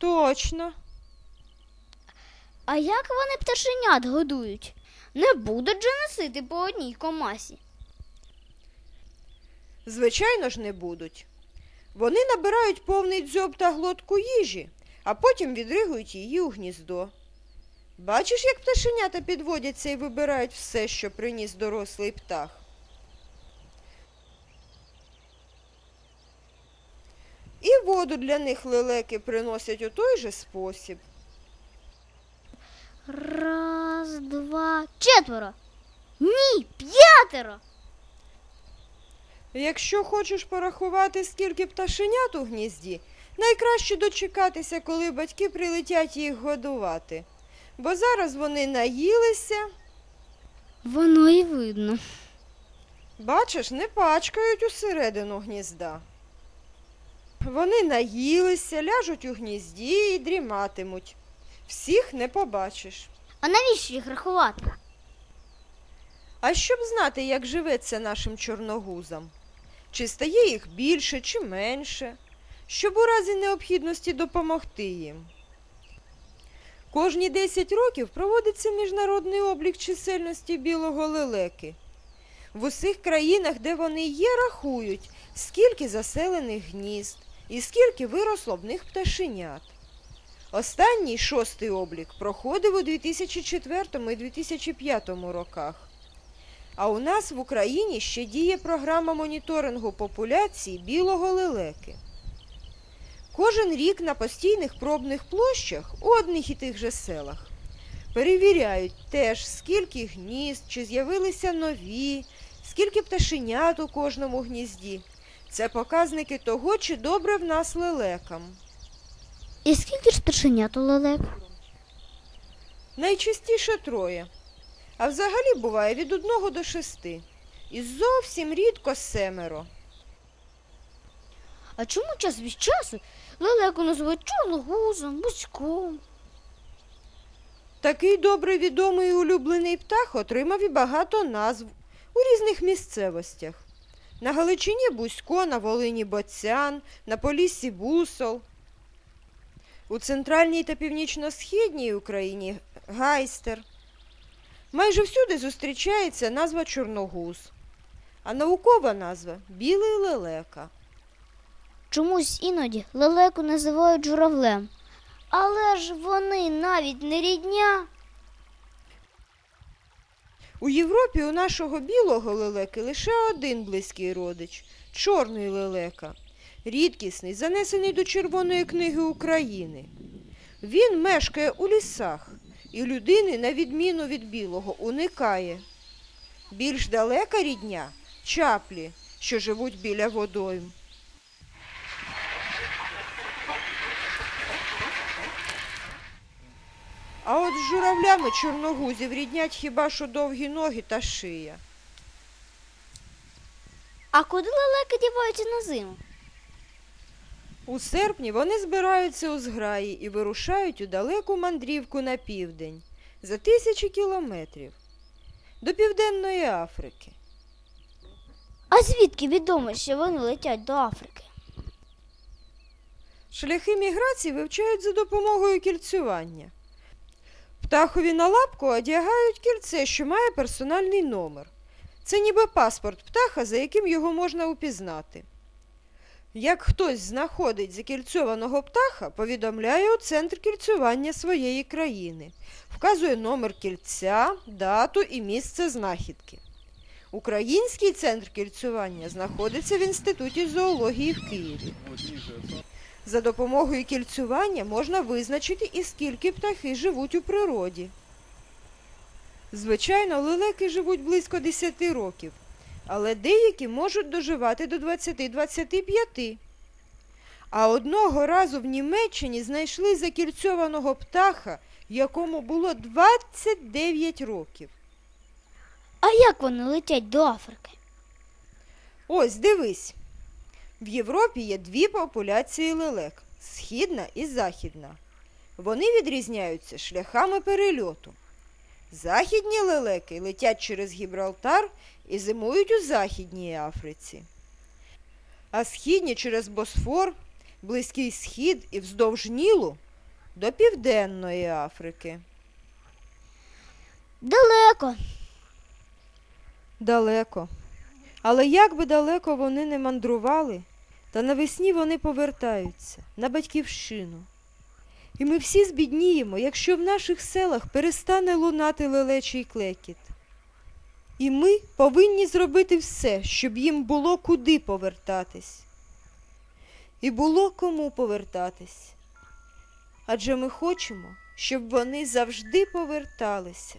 Точно. А як вони пташенят годують? Не будуть же носити по одній комасі. Звичайно ж, не будуть. Вони набирають повний дзьоб та глотку їжі, а потім відригують її у гніздо. Бачиш, як пташенята підводяться і вибирають все, що приніс дорослий птах. І воду для них лелеки приносять у той же спосіб. Раз, два, четверо. Ні, п'ятеро. Якщо хочеш порахувати, скільки пташенят у гнізді, найкраще дочекатися, коли батьки прилетять їх годувати. Бо зараз вони наїлися, Воно і видно. бачиш, не пачкають усередину гнізда. Вони наїлися, ляжуть у гнізді і дріматимуть. Всіх не побачиш. А навіщо їх рахувати? А щоб знати, як живеться нашим чорногузам, чи стає їх більше, чи менше, щоб у разі необхідності допомогти їм. Кожні 10 років проводиться міжнародний облік чисельності білого лелеки. В усіх країнах, де вони є, рахують, скільки заселених гнізд і скільки виросло в них пташенят. Останній шостий облік проходив у 2004 і 2005 роках. А у нас в Україні ще діє програма моніторингу популяції білого лелеки. Кожен рік на постійних пробних площах у одних і тих же селах перевіряють теж, скільки гнізд, чи з'явилися нові, скільки пташенят у кожному гнізді. Це показники того, чи добре в нас лелекам. І скільки ж пташенят у лелек? Найчастіше троє. А взагалі буває від одного до шести. І зовсім рідко семеро. А чому час від часу лелеку називають чорногузом, бузьком? Такий добре відомий і улюблений птах отримав і багато назв у різних місцевостях. На Галичині Бузько, на Волині Боцян, на Поліссі Бусол. У центральній та північно-східній Україні гайстер. Майже всюди зустрічається назва чорногуз, а наукова назва білий лелека. Чомусь іноді лелеку називають журавлем. Але ж вони навіть не рідня. У Європі у нашого білого лелеки лише один близький родич чорний лелека, рідкісний, занесений до Червоної книги України. Він мешкає у лісах і людини, на відміну від білого, уникає. Більш далека рідня чаплі, що живуть біля водойм. А от з журавлями чорногузів ріднять хіба що довгі ноги та шия. А куди лелеки діваються на зиму? У серпні вони збираються у зграї і вирушають у далеку мандрівку на південь за тисячі кілометрів до Південної Африки. А звідки відомо, що вони летять до Африки? Шляхи міграції вивчають за допомогою кільцювання. Птахові на лапку одягають кільце, що має персональний номер. Це ніби паспорт птаха, за яким його можна упізнати. Як хтось знаходить закільцьованого птаха, повідомляє у центр кільцювання своєї країни, вказує номер кільця, дату і місце знахідки. Український центр кільцювання знаходиться в Інституті зоології в Києві. За допомогою кільцювання можна визначити і скільки птахи живуть у природі. Звичайно, лелеки живуть близько 10 років, але деякі можуть доживати до 20-25. А одного разу в Німеччині знайшли закільцьованого птаха, якому було 29 років. А як вони летять до Африки? Ось дивись. В Європі є дві популяції лелек східна і західна. Вони відрізняються шляхами перельоту. Західні лелеки летять через Гібралтар і зимують у Західній Африці. А східні через Босфор, Близький Схід і вздовж Нілу до Південної Африки. Далеко. Далеко. Але як би далеко вони не мандрували, та навесні вони повертаються на батьківщину. І ми всі збідніємо, якщо в наших селах перестане лунати лелечий клекіт. І ми повинні зробити все, щоб їм було куди повертатись. І було кому повертатись. Адже ми хочемо, щоб вони завжди поверталися.